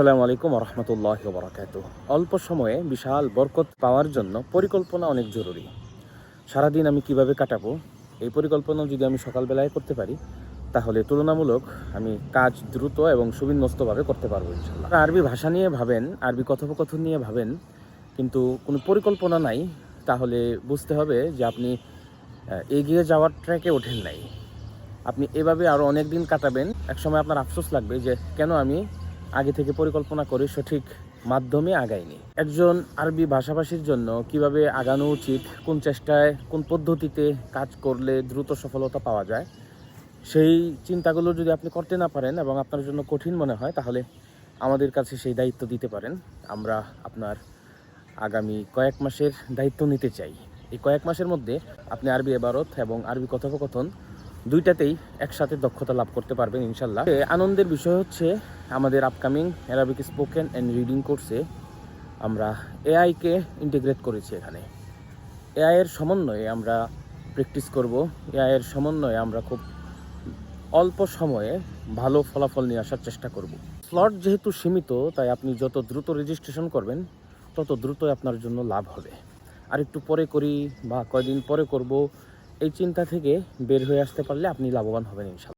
আসসালামু আলাইকুম রহমতুল্লাহ বরাকাত অল্প সময়ে বিশাল বরকত পাওয়ার জন্য পরিকল্পনা অনেক জরুরি। সারাদিন আমি কীভাবে কাটাবো? এই পরিকল্পনা যদি আমি সকালবেলায় করতে পারি, তাহলে তুলনামূলক আমি কাজ দ্রুত এবং সুবিন্যস্তভাবে করতে পারব ইনশাল্লাহ আরবি ভাষা নিয়ে ভাবেন, আরবি কথোপকথন নিয়ে ভাবেন, কিন্তু কোনো পরিকল্পনা নাই, তাহলে বুঝতে হবে যে আপনি এগিয়ে যাওয়ার ট্র্যাকে ওঠেন নাই। আপনি এভাবে আরও অনেক দিন কাটাবেন, একসময় আপনার আফসোস লাগবে যে কেন আমি আগে থেকে পরিকল্পনা করে সঠিক মাধ্যমে আগাইনি একজন আরবি ভাষাভাষীর জন্য কীভাবে আগানো উচিত, কোন চেষ্টায়, কোন পদ্ধতিতে কাজ করলে দ্রুত সফলতা পাওয়া যায়, সেই চিন্তাগুলো যদি আপনি করতে না পারেন এবং আপনার জন্য কঠিন মনে হয়, তাহলে আমাদের কাছে সেই দায়িত্ব দিতে পারেন। আমরা আপনার আগামী কয়েক মাসের দায়িত্ব নিতে চাই। এই কয়েক মাসের মধ্যে আপনি আরবি এবারত এবং আরবি কথোপকথন দুইটাতেই একসাথে দক্ষতা লাভ করতে পারবেন ইনশাল্লাহ আনন্দের বিষয় হচ্ছে আমাদের upcoming Arabic spoken and reading কোর্সে আমরা এআইকে ইন্টিগ্রেট করেছি এখানে। এআই এর সমন্বয়ে আমরা প্র্যাকটিস করব। এআই এর সমন্বয়ে আমরা খুব অল্প সময়ে ভালো ফলাফল নিয়ে আসার চেষ্টা করব। স্লট যেহেতু সীমিত, তাই আপনি যত দ্রুত রেজিস্ট্রেশন করবেন, তত দ্রুতই আপনার জন্য লাভ হবে। আর একটু পরে করি বা কয়দিন পরে করব এই চিন্তা থেকে বের হয়ে আসতে পারলে আপনি লাভবান হবেন ইনশাল্লাহ।